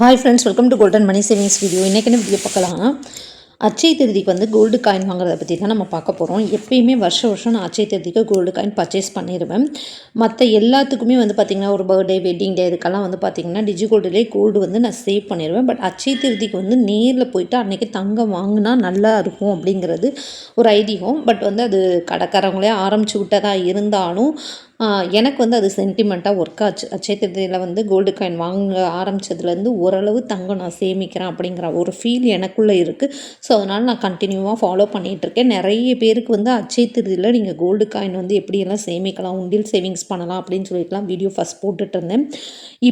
Hi friends welcome to golden money savings video இன்றைக்கி என்ன video பார்க்கலாம்? அச்சய திருதிக்கு வந்து கோல்டு காயின் வாங்குறத பற்றி தான் நம்ம பார்க்க போகிறோம் எப்பயுமே வருஷ வருஷம் நான் அச்சய திருதிக்கு கோல்டு காயின் பர்ச்சேஸ் பண்ணிடுவேன் மற்ற எல்லாத்துக்குமே வந்து பார்த்திங்கன்னா ஒரு பர்த்டே வெட்டிங் டே இதுக்கெல்லாம் வந்து பார்த்திங்கன்னா டிஜி கோல்டுலேயே கோல்டு வந்து நான் சேவ் பண்ணிடுவேன் பட் அச்சய திருதிக்கு வந்து நேரில் போயிட்டு அன்றைக்கி தங்கம் வாங்கினா நல்லா இருக்கும் அப்படிங்கிறது ஒரு ஐதீகம். பட் வந்து அது கடைக்காரவங்களே ஆரம்பிச்சு விட்டதாக இருந்தாலும் எனக்கு வந்து அது சென்டிமெண்ட்டாக ஒர்க் ஆச்சு. அச்சய திருதியில் வந்து கோல்டு காயின் வாங்க ஆரம்பித்ததுலேருந்து ஓரளவு தங்கம் நான் சேமிக்கிறேன் அப்படிங்கிற ஒரு ஃபீல் எனக்குள்ளே இருக்குது ஸோ அதனால் நான் கண்டினியூவாக ஃபாலோ பண்ணிகிட்ருக்கேன் நிறைய பேருக்கு வந்து அச்சய திருதியில் நீங்கள் கோல்டு காயின் வந்து எப்படியெல்லாம் சேமிக்கலாம் உண்டியல் சேவிங்ஸ் பண்ணலாம் அப்படின்னு சொல்லிட்டுலாம் வீடியோ ஃபஸ்ட் போட்டுட்டு இருந்தேன்.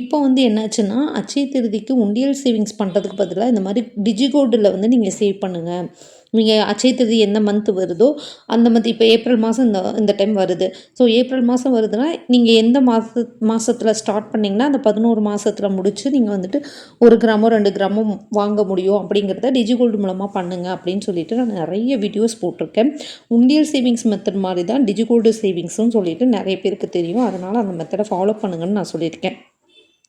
இப்போ வந்து என்னாச்சுன்னா அச்சய திருதிக்கு உண்டியல் சேவிங்ஸ் பண்ணுறதுக்கு பதிலாக இந்த மாதிரி டிஜிகோல்டில் வந்து நீங்கள் சேவ் பண்ணுங்கள் நீங்கள் அச்சய திருதி எந்த மந்த் வருதோ அந்த மந்த் இப்போ ஏப்ரல் மாதம் இந்த இந்த டைம் வருது. ஸோ ஏப்ரல் மாதம் வருதுன்னா நீங்கள் எந்த மாத மாதத்தில் ஸ்டார்ட் பண்ணிங்கன்னா அந்த பதினோரு மாதத்தில் முடித்து நீங்கள் வந்துட்டு ஒரு கிராமோ ரெண்டு கிராமோ வாங்க முடியும். அப்படிங்கிறத டிஜிகோல்டு மூலமாக பண்ணுங்கள் அப்படின்னு சொல்லிட்டு நான் நிறைய வீடியோஸ் போட்டிருக்கேன். உண்டியல் சேவிங்ஸ் மெத்தட் மாதிரி தான் டிஜிகோல்டு சேவிங்ஸ்னு சொல்லிட்டு நிறைய பேருக்கு தெரியும். அதனால் அந்த மெத்தடை ஃபாலோ பண்ணுங்கன்னு நான் சொல்லியிருக்கேன்.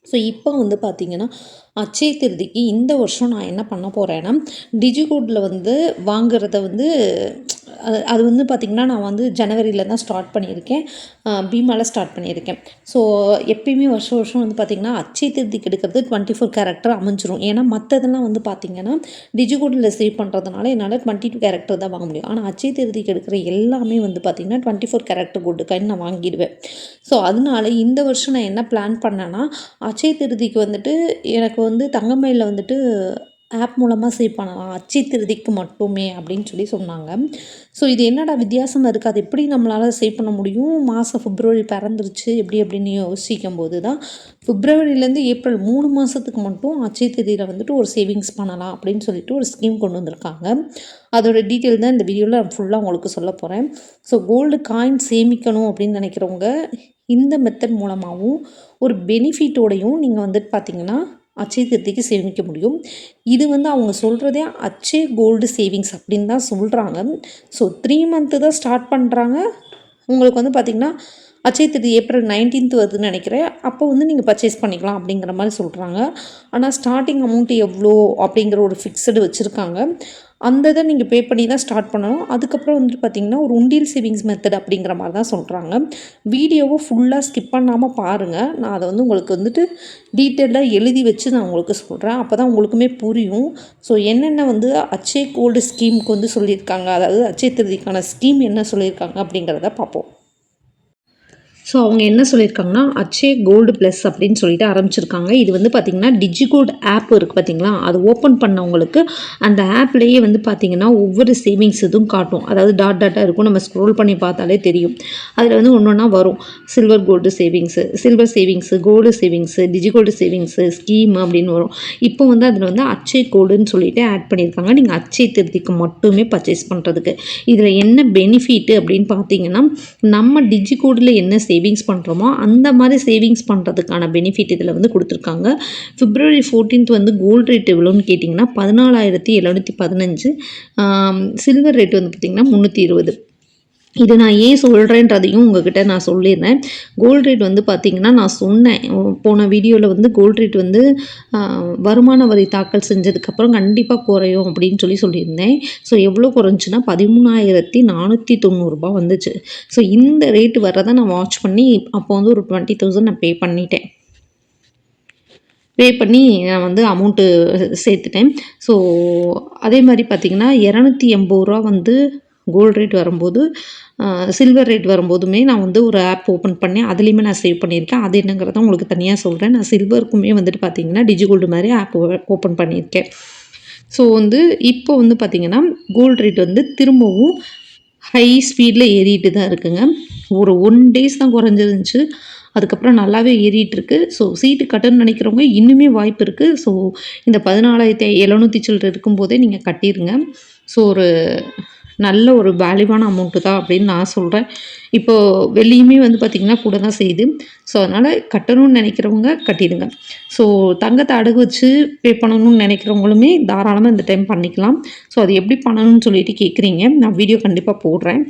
ஸோ இப்போ வந்து பார்த்திங்கன்னா அச்சய திருதிக்கு இந்த வருஷம் நான் என்ன பண்ண போகிறேன்னா டிஜிகோடில் வந்து வாங்குறத வந்து அது அது வந்து பார்த்திங்கன்னா நான் வந்து ஜனவரியில் தான் ஸ்டார்ட் பண்ணியிருக்கேன். பீமாவில் ஸ்டார்ட் பண்ணியிருக்கேன். ஸோ எப்பயுமே வருஷம் வருஷம் வந்து பார்த்திங்கன்னா அச்சய திருதிக்கு எடுக்கிறது டுவெண்ட்டி ஃபோர் கேரக்டர் அமைஞ்சிரும். ஏன்னா மற்றதெல்லாம் வந்து பார்த்திங்கன்னா டிஜிகோடில் சேவ் பண்ணுறதுனால என்னால் டுவெண்ட்டி டூ கேரக்டர் தான் வாங்க முடியும். ஆனால் அச்சய திருதிக்கு எடுக்கிற எல்லாமே வந்து பார்த்திங்கன்னா twenty four carat gold coin நான் வாங்கிடுவேன். ஸோ அதனால இந்த வருஷம் நான் என்ன பிளான் பண்ணேன்னா அச்சய திருதிக்கு வந்துட்டு எனக்கு வந்து தங்கமயிலில் வந்துட்டு ஆப் மூலமாக சேவ் பண்ணலாம். அச்சய திருதிக்கு மட்டுமே அப்படின்னு சொல்லி சொன்னாங்க. ஸோ இது என்னடா வித்தியாசமாக இருக்குது அது எப்படி நம்மளால் சேவ் பண்ண முடியும்? மாதம் பிப்ரவரி பிறந்துருச்சு. எப்படி அப்படின்னு யோசிக்கும் போது தான் பிப்ரவரியிலேருந்து ஏப்ரல் மூணு மாதத்துக்கு மட்டும் அச்சய திருதியில் வந்துட்டு ஒரு சேவிங்ஸ் பண்ணலாம் அப்படின்னு சொல்லிட்டு ஒரு ஸ்கீம் கொண்டு வந்திருக்காங்க. அதோட டீட்டெயில் தான் இந்த வீடியோவில் நான் ஃபுல்லாக உங்களுக்கு சொல்ல போகிறேன் ஸோ கோல்டு காயின் சேமிக்கணும் அப்படின்னு நினைக்கிறவங்க இந்த மெத்தட் மூலமாகவும் ஒரு பெனிஃபிட்டோடையும் நீங்கள் வந்துட்டு பார்த்தீங்கன்னா அச்சய திருத்திக்கு சேமிக்க முடியும். இது வந்து அவங்க சொல்கிறதே அச்சய கோல்டு சேவிங்ஸ் அப்படின்னு தான் சொல்கிறாங்க ஸோ த்ரீ மந்த்து தான் ஸ்டார்ட் பண்ணுறாங்க உங்களுக்கு வந்து பார்த்திங்கன்னா அச்சய திருதி ஏப்ரல் நைன்டீன்த் வருதுன்னு நினைக்கிறேன். அப்போ வந்து நீங்கள் பர்ச்சேஸ் பண்ணிக்கலாம் அப்படிங்கிற மாதிரி சொல்கிறாங்க ஆனால் ஸ்டார்டிங் அமௌண்ட் எவ்வளோ அப்படிங்கிற ஒரு ஃபிக்ஸடு வச்சுருக்காங்க. அந்த இதை நீங்கள் பே பண்ணி தான் ஸ்டார்ட் பண்ணணும். அதுக்கப்புறம் வந்துட்டு பார்த்திங்கன்னா ஒரு உண்டியல் சேவிங்ஸ் மெத்தட் அப்படிங்கிற மாதிரி தான் சொல்கிறாங்க வீடியோவை ஃபுல்லாக ஸ்கிப் பண்ணாமல் பாருங்கள் நான் அதை வந்து உங்களுக்கு வந்துட்டு டீட்டெயிலாக எழுதி வச்சு நான் உங்களுக்கு சொல்கிறேன் அப்போ தான் உங்களுக்குமே புரியும். ஸோ என்னென்ன வந்து அச்சே கோல்டு ஸ்கீமுக்கு வந்து சொல்லியிருக்காங்க? அதாவது அச்சய திருதிக்கான ஸ்கீம் என்ன சொல்லியிருக்காங்க அப்படிங்கிறத பார்ப்போம். ஸோ அவங்க என்ன சொல்லியிருக்காங்கன்னா அச்சே கோல்டு ப்ளஸ் அப்படின்னு சொல்லிட்டு ஆரம்பிச்சிருக்காங்க. இது வந்து பார்த்திங்கன்னா டிஜிகோல்டு ஆப் இருக்குது பார்த்தீங்களா அது ஓப்பன் பண்ணவங்களுக்கு அந்த ஆப்லேயே வந்து பார்த்திங்கன்னா ஒவ்வொரு சேவிங்ஸ் இதுவும் காட்டும். அதாவது டாட் டாட்டாக இருக்கும். நம்ம ஸ்க்ரோல் பண்ணி பார்த்தாலே தெரியும். அதில் வந்து ஒன்று ஒன்றா வரும். Silver gold savings silver savings gold savings DigiGold savings scheme அப்படின்னு வரும். இப்போ வந்து அதில் வந்து அச்சை கோல்டுன்னு சொல்லிட்டு ஆட் பண்ணியிருக்காங்க. நீங்கள் அச்சை திருத்திக்கு மட்டுமே பர்ச்சேஸ் பண்ணுறதுக்கு இதில் என்ன பெனிஃபிட்டு அப்படின்னு பார்த்தீங்கன்னா நம்ம டிஜிகோடில் என்ன சேவிங்ஸ் பண்ணுறோமோ அந்த மாதிரி சேவிங்ஸ் பண்ணுறதுக்கான பெனிஃபிட் இதில் வந்து கொடுத்துருக்காங்க. ஃபிப்ரவரி ஃபோர்டீன்த் வந்து கோல்டு ரேட் எவ்வளோன்னு கேட்டிங்கன்னா பதினாலாயிரத்தி எழுநூற்றி பதினஞ்சு. சில்வர் ரேட் வந்து பார்த்திங்கன்னா முந்நூற்றி இருபது. இது நான் ஏன் சொல்கிறேன்றதையும் உங்ககிட்ட நான் சொல்லிடுறேன். கோல்ட் ரேட் வந்து பார்த்திங்கன்னா நான் சொன்னேன். போன வீடியோவில் வந்து கோல்ட் ரேட் வந்து வருமான வரி தாக்கல் செஞ்சதுக்கப்புறம் கண்டிப்பாக குறையும் அப்படின்னு சொல்லி சொல்லியிருந்தேன். ஸோ எவ்வளோ குறைஞ்சுன்னா பதிமூணாயிரத்தி நானூற்றி தொண்ணூறுரூபா வந்துச்சு. ஸோ இந்த ரேட்டு வர்றதை நான் வாட்ச் பண்ணி அப்போ வந்து ஒரு டுவெண்ட்டி தௌசண்ட் நான் பே பண்ணிட்டேன். பே பண்ணி நான் வந்து அமௌண்ட்டு சேர்த்துட்டேன். ஸோ அதே மாதிரி பார்த்திங்கன்னா இரநூத்தி எண்பது ரூபா வந்து கோல்டு ரேட் வரும்போது சில்வர் ரேட் வரும்போதுமே நான் வந்து ஒரு ஆப் ஓப்பன் பண்ணேன் அதுலேயுமே நான் சேவ் பண்ணியிருக்கேன். அது என்னங்கிறத உங்களுக்கு தனியாக சொல்கிறேன் நான் சில்வருக்குமே வந்துட்டு பார்த்தீங்கன்னா டிஜிகோல்டு மாதிரி ஆப் ஓப்பன் பண்ணியிருக்கேன். ஸோ வந்து இப்போ வந்து பார்த்திங்கன்னா கோல்டு ரேட் வந்து திரும்பவும் ஹை ஸ்பீடில் ஏறிட்டு தான் இருக்குங்க. ஒரு ஒன் டேஸ் தான் குறைஞ்சிருந்துச்சு. அதுக்கப்புறம் நல்லாவே ஏறிட்டு இருக்கு ஸோ சீட்டு கட்டணும்னு நினைக்கிறவங்க இன்னுமே வாய்ப்பு இருக்குது ஸோ இந்த பதினாலாயிரத்தி எழுநூற்றி சில்லற இருக்கும்போதே நீங்கள் கட்டிடுங்க ஸோ ஒரு நல்ல ஒரு வேல்யூவான அமௌண்ட்டு தான் அப்படின்னு நான் சொல்கிறேன் இப்போது வெளியுமே வந்து பார்த்திங்கன்னா கூட தான் செய்யுது. ஸோ அதனால் கட்டணும்னு நினைக்கிறவங்க கட்டிடுங்க. ஸோ தங்கத்தை அடகு வச்சு பே பண்ணணும்னு நினைக்கிறவங்களுமே தாராளமாக இந்த டைம் பண்ணிக்கலாம். ஸோ அது எப்படி பண்ணணும்னு சொல்லிட்டு கேட்குறீங்க நான் வீடியோ கண்டிப்பாக போடுறேன்.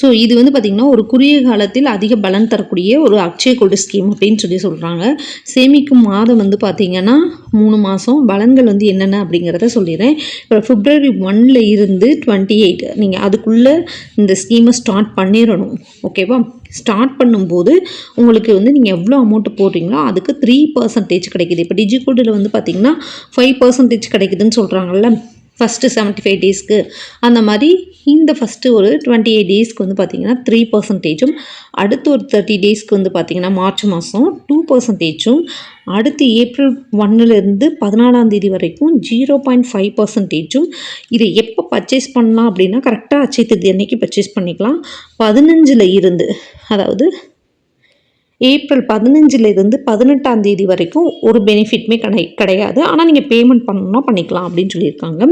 ஸோ இது வந்து பார்த்திங்கன்னா ஒரு குறுகிய காலத்தில் அதிக பலன் தரக்கூடிய ஒரு அக்ஷய கோல்டு ஸ்கீம் அப்படின்னு சொல்லி சொல்கிறாங்க சேமிக்கும் மாதம் வந்து பார்த்திங்கன்னா மூணு மாதம் பலன்கள் வந்து என்னென்ன அப்படிங்கிறத சொல்லிடுறேன். இப்போ ஃபிப்ரவரி ஒன்ல இருந்து டுவெண்ட்டி எயிட் நீங்கள் அதுக்குள்ளே இந்த ஸ்கீமை ஸ்டார்ட் பண்ணிடணும். ஓகேவா ஸ்டார்ட் பண்ணும்போது உங்களுக்கு வந்து நீங்கள் எவ்வளோ அமௌண்ட்டு போடுறீங்களோ அதுக்கு த்ரீ பர்சன்டேஜ் கிடைக்குது. இப்போ டிஜிகோடில் வந்து பார்த்திங்கன்னா ஃபைவ் பர்சன்டேஜ் கிடைக்குதுன்னு சொல்கிறாங்கல்ல ஃபஸ்ட்டு செவன்ட்டி ஃபைவ் டேஸ்க்கு அந்த மாதிரி இந்த ஃபஸ்ட்டு ஒரு டுவெண்ட்டி எயிட் டேஸ்க்கு வந்து பார்த்திங்கன்னா த்ரீ பர்சன்டேஜும் அடுத்து ஒரு தேர்ட்டி டேஸ்க்கு வந்து பார்த்திங்கன்னா மார்ச் மாதம் டூ பர்சன்டேஜும் அடுத்து ஏப்ரல் ஒன்னுலேருந்து பதினாலாம் தேதி வரைக்கும் ஜீரோ பாயிண்ட் ஃபைவ் பர்சன்டேஜும் இதை எப்போ பர்ச்சேஸ் பண்ணலாம் அப்படின்னா கரெக்டாக அச்சை தேதி அன்னைக்கு பர்ச்சேஸ் பண்ணிக்கலாம். பதினஞ்சில் இருந்து அதாவது ஏப்ரல் பதினஞ்சிலேருந்து பதினெட்டாம் தேதி வரைக்கும் ஒரு பெனிஃபிட்மே கிடை கிடையாது. ஆனால் நீங்கள் பேமெண்ட் பண்ணணும்னா பண்ணிக்கலாம் அப்படின்னு சொல்லியிருக்காங்க.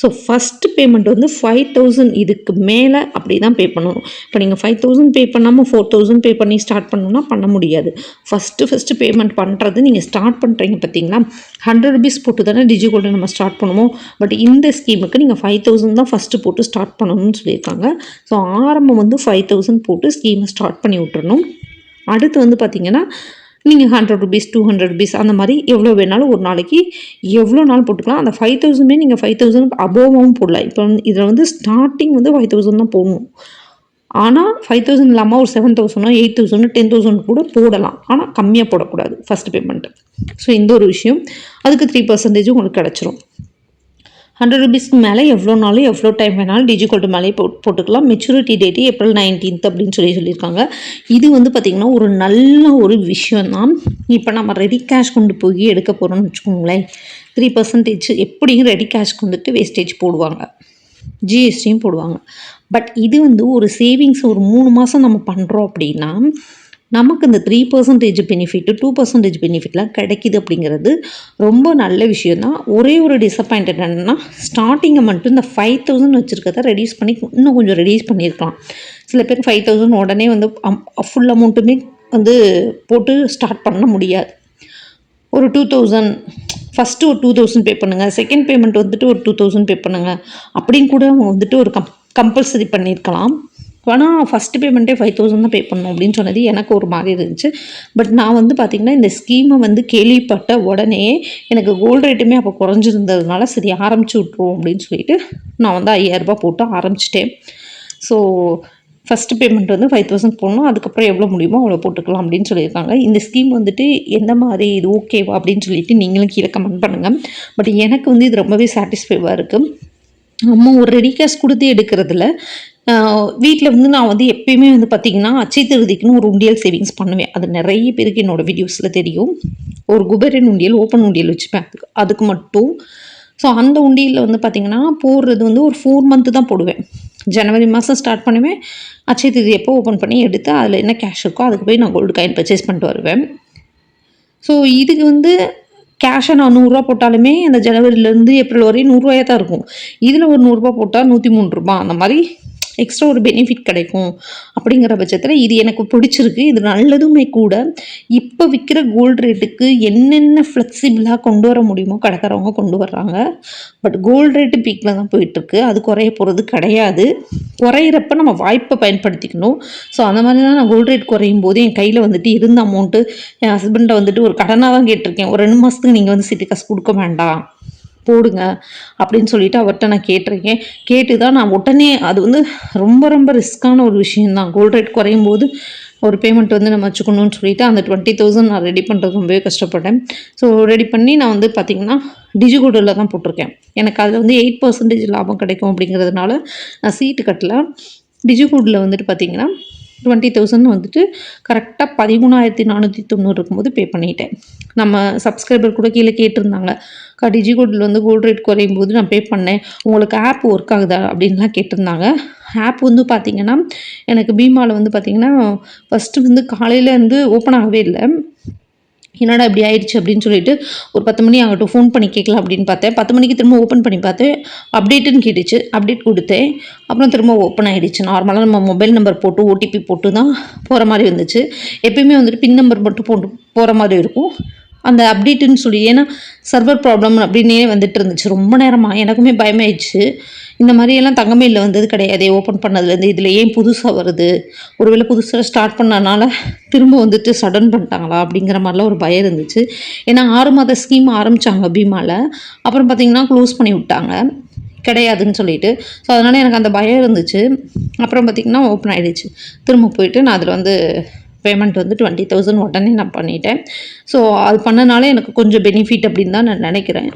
ஸோ ஃபஸ்ட்டு பேமெண்ட் வந்து ஃபைவ் தௌசண்ட் இதுக்கு மேலே அப்படி தான் பே பண்ணணும். இப்போ நீங்கள் ஃபைவ் தௌசண்ட் பே பண்ணாமல் ஃபோர் தௌசண்ட் பே பண்ணி ஸ்டார்ட் பண்ணணும்னா பண்ண முடியாது. ஃபஸ்ட்டு ஃபஸ்ட்டு பேமெண்ட் பண்ணுறது நீங்கள் ஸ்டார்ட் பண்ணுறீங்க பார்த்தீங்களா ஹண்ட்ரட் ருபீஸ் போட்டு தானே டிஜிகோல்டு நம்ம ஸ்டார்ட் பண்ணுவோம் பட் இந்த ஸ்கீமுக்கு நீங்கள் ஃபைவ் தௌசண்ட் தான் ஃபஸ்ட்டு போட்டு ஸ்டார்ட் பண்ணணும்னு சொல்லியிருக்காங்க. ஸோ ஆரம்பம் வந்து ஃபைவ் தௌசண்ட் போட்டு ஸ்கீமை ஸ்டார்ட் பண்ணி விட்டுறணும். அடுத்து வந்து பார்த்திங்கன்னா நீங்கள் hundred rupees two hundred rupees அந்த மாதிரி எவ்வளோ வேணாலும் ஒரு நாளைக்கு எவ்வளோ நாள் போட்டுக்கலாம். அந்த ஃபைவ் தௌசண்ட்மே நீங்கள் ஃபைவ் தௌசண்ட் அபோவாகவும் போடலாம். இப்போ வந்து இதில் வந்து ஸ்டார்டிங் வந்து ஃபைவ் தௌசண்ட் தான் போடணும். ஆனால் ஃபைவ் தௌசண்ட் இல்லாமல் ஒரு செவன் தௌசண்டோ எயிட் தௌசண்ட் டென் தௌசண்ட் கூட போடலாம். ஆனால் கம்மியாக போடக்கூடாது ஃபஸ்ட் பேமெண்ட்டு ஸோ இந்த ஒரு விஷயம். அதுக்கு த்ரீ பர்சன்டேஜ் உங்களுக்கு கிடச்சிரும். ஹண்ட்ரட் ருபீஸ்க்கு மேலே எவ்வளோ நாளும் எவ்வளோ டைம் வேணாலும் டிஜிகோல்டு மேலே போ போட்டுக்கலாம். மெச்சூரிட்டி டேட்டு ஏப்ரல் நைன்டீன்த் அப்படின்னு சொல்லி சொல்லியிருக்காங்க. இது வந்து பார்த்திங்கன்னா ஒரு நல்ல ஒரு விஷயம் தான் இப்போ நம்ம ரெடி கேஷ் கொண்டு போய் எடுக்க போகிறோம்னு வச்சுக்கோங்களேன். த்ரீ பர்சன்டேஜ் எப்படியும் ரெடி கேஷ் கொண்டுட்டு வேஸ்டேஜ் போடுவாங்க. ஜிஎஸ்டியும் போடுவாங்க. பட் இது வந்து ஒரு சேவிங்ஸ் ஒரு மூணு மாதம் நம்ம பண்ணுறோம் அப்படின்னா நமக்கு இந்த three percentage benefit two percentage பெனிஃபிட்லாம் கிடைக்கிது அப்படிங்கிறது ரொம்ப நல்ல விஷயம் தான் ஒரே ஒரு டிசப்பாயின்ட் என்னென்னா ஸ்டார்டிங்கை மட்டும் இந்த ஃபைவ் தௌசண்ட் வச்சுருக்கத ரெடியூஸ் பண்ணி இன்னும் கொஞ்சம் ரெடியூஸ் பண்ணியிருக்கலாம். சில பேர் ஃபைவ் தௌசண்ட் உடனே வந்து ஃபுல் அமௌண்ட்டுமே வந்து போட்டு ஸ்டார்ட் பண்ண முடியாது. ஒரு டூ தௌசண்ட் ஃபஸ்ட்டு ஒரு டூ தௌசண்ட் பே பண்ணுங்கள் செகண்ட் பேமெண்ட் வந்துட்டு ஒரு டூ தௌசண்ட் பே பண்ணுங்கள் அப்படின்னு கூட அவங்க வந்துட்டு ஒரு கம் கம்பல்சரி பண்ணியிருக்கலாம். ஆனால் ஃபஸ்ட்டு பேமெண்ட்டே ஃபைவ் தௌசண்ட் தான் பே பண்ணணும் அப்படின்னு சொன்னது எனக்கு ஒரு மாதிரி இருந்துச்சு. பட் நான் வந்து பார்த்திங்கன்னா இந்த ஸ்கீமை வந்து கேள்விப்பட்ட உடனே எனக்கு கோல்டு ரேட்டுமே அப்போ குறைஞ்சிருந்ததுனால சரி ஆரம்பிச்சு விட்ருவோம் அப்படின்னு சொல்லிட்டு நான் வந்து ஐயாயிரரூபா போட்டு ஆரம்பிச்சிட்டேன். ஸோ ஃபஸ்ட்டு பேமெண்ட் வந்து ஃபைவ் தௌசண்ட் போடணும் அதுக்கப்புறம் எவ்வளோ முடியுமோ அவ்வளோ போட்டுக்கலாம் அப்படின்னு சொல்லியிருக்காங்க. இந்த ஸ்கீம் வந்துட்டு எந்த மாதிரி இது ஓகேவா அப்படின்னு சொல்லிட்டு நீங்களும் கீழே கமெண்ட் பண்ணுங்கள் பட் எனக்கு வந்து இது ரொம்பவே சாட்டிஸ்ஃபைவாக இருக்குது நம்ம ஒரு ரெடி கேஷ் கொடுத்து எடுக்கிறதுல வீட்டில் வந்து நான் வந்து எப்பயுமே வந்து பார்த்திங்கன்னா அச்சை திருதிக்குன்னு ஒரு உண்டியல் சேவிங்ஸ் பண்ணுவேன். அது நிறைய பேருக்கு என்னோடய வீடியோஸில் தெரியும். ஒரு குபேரன் உண்டியல் ஓப்பன் உண்டியல் வச்சுப்பேன். அதுக்கு அதுக்கு மட்டும். ஸோ அந்த உண்டியலில் வந்து பார்த்திங்கன்னா போடுறது வந்து ஒரு ஃபோர் மந்த்து தான் போடுவேன். ஜனவரி மாதம் ஸ்டார்ட் பண்ணுவேன். அச்சை தேதி எப்போ ஓப்பன் பண்ணி எடுத்து அதில் என்ன கேஷ் இருக்கோ அதுக்கு போய் நான் கோல்டு காயின் பர்ச்சேஸ் பண்ணிட்டு வருவேன். ஸோ இதுக்கு வந்து கேஷை நான் நூறுரூவா போட்டாலுமே அந்த ஜனவரிலேருந்து ஏப்ரல் வரையும் நூறுரூவாயாக தான் இருக்கும். இதில் ஒரு நூறுரூவா போட்டால் நூற்றி மூணு ரூபா. அந்த மாதிரி எக்ஸ்ட்ரா ஒரு பெனிஃபிட் கிடைக்கும் அப்படிங்கிற பட்சத்தில் இது எனக்கு பிடிச்சிருக்கு இது நல்லதுமே கூட. இப்போ விற்கிற கோல்டு ரேட்டுக்கு என்னென்ன ஃப்ளெக்சிபிளாக கொண்டு வர முடியுமோ கடைக்காரவங்க கொண்டு வர்றாங்க. பட் கோல்டு ரேட்டு பீக்கில் தான் போயிட்டுருக்கு. அது குறைய போகிறது கிடையாது. குறையிறப்ப நம்ம வாய்ப்பை பயன்படுத்திக்கணும். ஸோ அந்த மாதிரி தான் நான் கோல்டு ரேட் குறையும் போது என் கையில் வந்துட்டு இருந்த அமௌண்ட்டு என் ஹஸ்பண்டை வந்துட்டு ஒரு கடனாக தான் கேட்டிருக்கேன். ஒரு ரெண்டு மாதத்துக்கு நீங்கள் வந்து சிட்டி காசு கொடுக்க வேண்டாம். போடுங்க அப்படின்னு சொல்லிட்டு அவர்கிட்ட நான் கேட்டிருக்கேன். கேட்டு தான் நான் உடனே அது வந்து ரொம்ப ரொம்ப ரிஸ்க்கான ஒரு விஷயந்தான் கோல்ட் ரேட் குறையும் போது ஒரு பேமெண்ட் வந்து நம்ம வச்சுக்கணும்னு சொல்லிவிட்டு அந்த டுவெண்ட்டி தௌசண்ட் நான் ரெடி பண்ணுறது ரொம்பவே கஷ்டப்பட்டேன். ஸோ ரெடி பண்ணி நான் வந்து பார்த்திங்கன்னா டிஜிகோடில் தான் போட்டிருக்கேன். எனக்கு அதில் வந்து எயிட் பர்சன்டேஜ் லாபம் கிடைக்கும் அப்படிங்கிறதுனால நான் சீட்டு கட்டல. டிஜிகோடில் வந்துட்டு பார்த்திங்கன்னா டுவெண்ட்டி தௌசண்ட் வந்துட்டு கரெக்டாக பதிமூணாயிரத்தி நானூற்றி தொண்ணூறு இருக்கும்போது பே பண்ணிட்டேன். நம்ம சப்ஸ்கிரைபர் கூட கீழே கேட்டிருந்தாங்க. அக்கா டிஜிகோல்டில் வந்து கோல்டு ரேட் குறையும் போது நான் பே பண்ணேன். உங்களுக்கு ஆப் ஒர்க் ஆகுதா அப்படின்லாம் கேட்டிருந்தாங்க. ஆப் வந்து பார்த்திங்கன்னா எனக்கு பீமாவில் வந்து பார்த்திங்கன்னா ஃபஸ்ட்டு வந்து காலையில் வந்து ஓப்பன் ஆகவே இல்லை. என்னடா இப்படி ஆயிடுச்சு அப்படின்னு சொல்லிட்டு ஒரு பத்து மணி ஆகட்டும் ஃபோன் பண்ணி கேட்கலாம் அப்படின்னு பார்த்தேன். பத்து மணிக்கு திரும்ப ஓப்பன் பண்ணி பார்த்தேன். அப்டேட்டுன்னு கேட்டுச்சு. அப்டேட் கொடுத்தேன். அப்புறம் திரும்ப ஓப்பன் ஆகிடுச்சு நார்மலாக நம்ம மொபைல் நம்பர் போட்டு ஓடிபி போட்டு தான் போகிற மாதிரி வந்துச்சு எப்பயுமே வந்துட்டு பின் நம்பர் மட்டும் போட்டு போகிற மாதிரி இருக்கும். அந்த அப்டேட்டுன்னு சொல்லி ஏன்னா சர்வர் ப்ராப்ளம் அப்படின்னே வந்துட்டு இருந்துச்சு. ரொம்ப நேரமாக எனக்குமே பயமாயிடுச்சு. இந்த மாதிரியெல்லாம் தங்கமயிலில் வந்தது கிடையாது. ஓப்பன் பண்ணதுலேருந்து இதில் ஏன் புதுசாக வருது? ஒருவேளை புதுசாக ஸ்டார்ட் பண்ணனால திரும்ப வந்துட்டு சடன் பண்ணிட்டாங்களா அப்படிங்கிற மாதிரிலாம் ஒரு பயம் இருந்துச்சு. ஏன்னா ஆறு மாத ஸ்கீம் ஆரம்பித்தாங்க பீமாவில் அப்புறம் பார்த்திங்கன்னா க்ளோஸ் பண்ணி விட்டாங்க. கிடையாதுன்னு சொல்லிட்டு. ஸோ அதனால் எனக்கு அந்த பயம் இருந்துச்சு. அப்புறம் பார்த்திங்கன்னா ஓப்பன் ஆகிடுச்சு திரும்ப போயிட்டு நான் அதில் வந்து பேமெண்ட் வந்து டுவெண்ட்டி தௌசண்ட் உடனே நான் பண்ணிட்டேன். ஸோ அது பண்ணனால எனக்கு கொஞ்சம் பெனிஃபிட் அப்படின்னு தான் நான் நினைக்கிறேன்.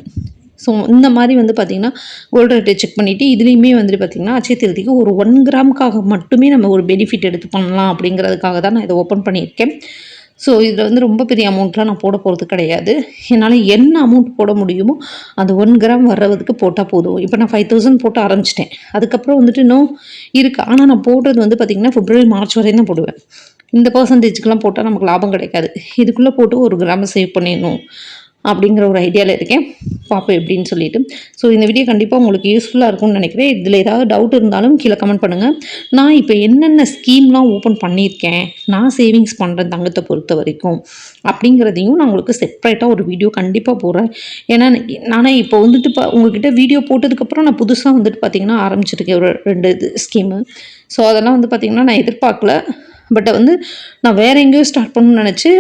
ஸோ இந்த மாதிரி வந்து பார்த்திங்கன்னா கோல்டு ரேட்டை செக் பண்ணிவிட்டு இதுலேயுமே வந்துட்டு பார்த்திங்கன்னா அச்சய திருதிக்கு ஒரு ஒன் கிராமுக்காக மட்டுமே நம்ம ஒரு பெனிஃபிட் எடுத்து பண்ணலாம் அப்படிங்கிறதுக்காக தான் நான் இதை ஓப்பன் பண்ணியிருக்கேன். ஸோ இதில் வந்து ரொம்ப பெரிய அமௌண்ட்லாம் நான் போட போகிறது கிடையாது. என்னால் என்ன அமௌண்ட் போட முடியுமோ அந்த ஒன் கிராம் வர்றதுக்கு போட்டால் போதும். இப்போ நான் ஃபைவ் தௌசண்ட் போட்டு ஆரம்பிச்சிட்டேன். அதுக்கப்புறம் வந்துட்டு இன்னும் இருக்குது ஆனால் நான் போடுறது வந்து பார்த்திங்கன்னா ஃபிப்ரவரி மார்ச் வரையும் தான் போடுவேன். இந்த பர்சன்டேஜ்க்கெலாம் போட்டால் நமக்கு லாபம் கிடைக்காது. இதுக்குள்ளே போட்டு ஒரு கிராம சேவ் பண்ணிடணும் அப்படிங்கிற ஒரு ஐடியாவில் இருக்கேன். பார்ப்போம் எப்படின்னு சொல்லிட்டு. ஸோ இந்த வீடியோ கண்டிப்பாக உங்களுக்கு யூஸ்ஃபுல்லாக இருக்கும்னு நினைக்கிறேன். இதில் ஏதாவது டவுட் இருந்தாலும் கீழே கமெண்ட் பண்ணுங்கள் நான் இப்போ என்னென்ன ஸ்கீம்லாம் ஓப்பன் பண்ணியிருக்கேன்? நான் சேவிங்ஸ் பண்ணுற தங்கத்தை பொறுத்த வரைக்கும் அப்படிங்கிறதையும் நான் உங்களுக்கு செப்பரேட்டாக ஒரு வீடியோ கண்டிப்பாக போடுறேன். ஏன்னா நானே இப்போ வந்துட்டு இப்போ உங்ககிட்ட வீடியோ போட்டதுக்கப்புறம் நான் புதுசாக வந்துட்டு பார்த்திங்கன்னா ஆரம்பிச்சிருக்கேன். ஒரு ரெண்டு இது ஸ்கீமு ஸோ அதெல்லாம் வந்து பார்த்திங்கன்னா நான் எதிர்பார்க்கல. பட் வந்து நான் வேறு எங்கேயோ ஸ்டார்ட் பண்ணணும்னு நினச்சி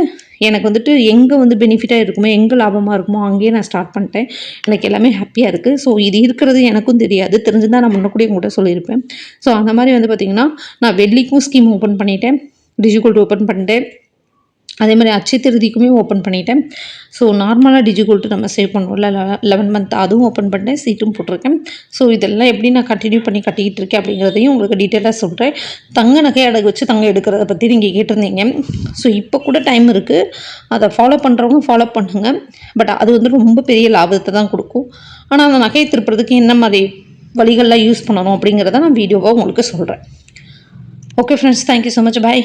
எனக்கு வந்துட்டு எங்கே வந்து பெனிஃபிட்டாக இருக்குமோ எங்கே லாபமாக இருக்குமோ அங்கேயே நான் ஸ்டார்ட் பண்ணிட்டேன். எனக்கு எல்லாமே ஹாப்பியாக இருக்குது ஸோ இது இருக்கிறது எனக்கும் தெரியாது. தெரிஞ்சுதான் நான் முன்னக்கூட உங்கள்கிட்ட சொல்லியிருப்பேன். ஸோ அந்த மாதிரி வந்து பார்த்திங்கன்னா நான் வெள்ளிக்கும் ஸ்கீம் ஓப்பன் பண்ணிட்டேன். டிஜிகோல்டு ஓப்பன் பண்ணிட்டேன். அதே மாதிரி அச்சய திருதிக்குமே ஓப்பன் பண்ணிட்டேன். ஸோ நார்மலாக டிஜிகோல்ட்டு நம்ம சேவ் பண்ணுவோம்ல லெவன் மந்த் அதுவும் ஓப்பன் பண்ணிட்டேன் சீட்டும் போட்டிருக்கேன். ஸோ இதெல்லாம் எப்படி நான் கண்டினியூ பண்ணி கட்டிக்கிட்டு இருக்கேன் அப்படிங்கிறதையும் உங்களுக்கு டீட்டெயிலாக சொல்கிறேன் தங்க நகை அடகு வச்சு தங்க எடுக்கிறத பற்றி நீங்கள் கேட்டிருந்தீங்க. ஸோ இப்போ கூட டைம் இருக்குது அதை ஃபாலோ பண்ணுறவங்க ஃபாலோ பண்ணுங்கள் பட் அது வந்து ரொம்ப பெரிய லாபத்தை தான் கொடுக்கும். ஆனால் அந்த நகையை திருப்புறதுக்கு என்ன மாதிரி வழிகள்லாம் யூஸ் பண்ணணும் அப்படிங்கிறத நான் வீடியோவாக உங்களுக்கு சொல்கிறேன் okay friends thank you so much bye